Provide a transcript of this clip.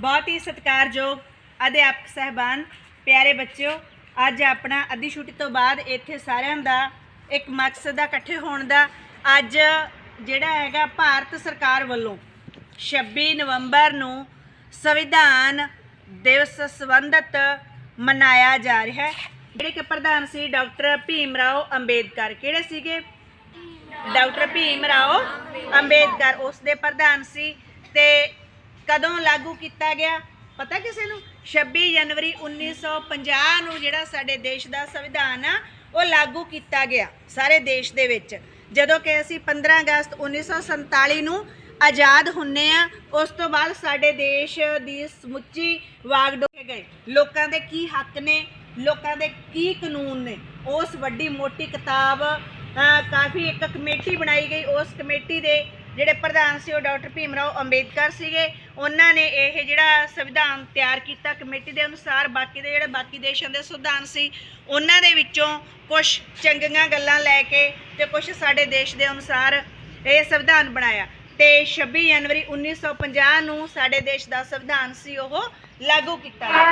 ਬਹੁਤ ਹੀ ਸਤਿਕਾਰਯੋਗ ਅਧਿਆਪਕ ਸਹਿਬਾਨ, ਪਿਆਰੇ ਬੱਚਿਓ, ਅੱਜ ਆਪਣਾ ਅੱਧੀ ਛੁੱਟੀ ਤੋਂ ਬਾਅਦ ਇੱਥੇ ਸਾਰਿਆਂ ਦਾ ਇੱਕ ਮਕਸਦ ਦਾ ਇਕੱਠੇ ਹੋਣ ਦਾ। ਅੱਜ ਜਿਹੜਾ ਹੈਗਾ ਭਾਰਤ ਸਰਕਾਰ ਵੱਲੋਂ 26 ਨਵੰਬਰ ਨੂੰ ਸੰਵਿਧਾਨ ਦਿਵਸ ਸੰਬੰਧਿਤ ਮਨਾਇਆ ਜਾ ਰਿਹਾ ਹੈ। ਜਿਹੜੇ ਕਿ ਪ੍ਰਧਾਨ ਸੀ ਡਾਕਟਰ ਭੀਮ ਰਾਓ ਅੰਬੇਦਕਰ। ਕਿਹੜੇ ਸੀਗੇ? ਡਾਕਟਰ ਭੀਮ ਰਾਓ ਅੰਬੇਦਕਰ, ਉਸ ਦੇ ਪ੍ਰਧਾਨ ਸੀ ਤੇ ਕਦੋਂ ਲਾਗੂ ਕੀਤਾ ਗਿਆ? ਪਤਾ ਕਿਸੇ ਨੂੰ? 26 ਜਨਵਰੀ 1950 ਨੂੰ ਜਿਹੜਾ ਸਾਡੇ ਦੇਸ਼ ਦਾ ਸੰਵਿਧਾਨ ਆ, ਉਹ ਲਾਗੂ ਕੀਤਾ ਗਿਆ ਸਾਰੇ ਦੇਸ਼ ਦੇ ਵਿੱਚ। ਜਦੋਂ ਕਿ ਅਸੀਂ 15 ਅਗਸਤ 1947 ਨੂੰ ਆਜ਼ਾਦ ਹੁੰਨੇ ਆ, ਉਸ ਤੋਂ ਬਾਅਦ ਸਾਡੇ ਦੇਸ਼ ਦੀ ਸਮੁੱਚੀ ਵਾਗਡੋਰ ਗਏ। ਲੋਕਾਂ ਦੇ ਕੀ ਹੱਕ ਨੇ? ਲੋਕਾਂ ਦੇ ਕੀ ਕਾਨੂੰਨ ਨੇ? ਉਸ ਵੱਡੀ ਮੋਟੀ ਕਿਤਾਬ ਕਾਫੀ ਇੱਕ ਕਮੇਟੀ ਬਣਾਈ ਗਈ। ਉਸ ਕਮੇਟੀ ਦੇ ਜਿਹੜੇ ਪ੍ਰਧਾਨ ਸੀ ਉਹ ਡਾਕਟਰ ਭੀਮ ਰਾਓ ਅੰਬੇਦਕਰ ਸੀਗੇ। ਉਹਨਾਂ ਨੇ ਇਹ ਜਿਹੜਾ ਸੰਵਿਧਾਨ ਤਿਆਰ ਕੀਤਾ ਕਮੇਟੀ ਦੇ ਅਨੁਸਾਰ, ਬਾਕੀ ਦੇ ਜਿਹੜੇ ਬਾਕੀ ਦੇਸ਼ਾਂ ਦੇ ਸੰਵਿਧਾਨ ਸੀ, ਉਹਨਾਂ ਦੇ ਵਿੱਚੋਂ ਕੁਝ ਚੰਗੀਆਂ ਗੱਲਾਂ ਲੈ ਕੇ ਤੇ ਕੁਝ ਸਾਡੇ ਦੇਸ਼ ਦੇ ਅਨੁਸਾਰ ਇਹ ਸੰਵਿਧਾਨ ਬਣਾਇਆ। ਤੇ 26 ਜਨਵਰੀ 1950 ਨੂੰ ਸਾਡੇ ਦੇਸ਼ ਦਾ ਸੰਵਿਧਾਨ ਸੀ, ਉਹ ਲਾਗੂ ਕੀਤਾ ਗਿਆ।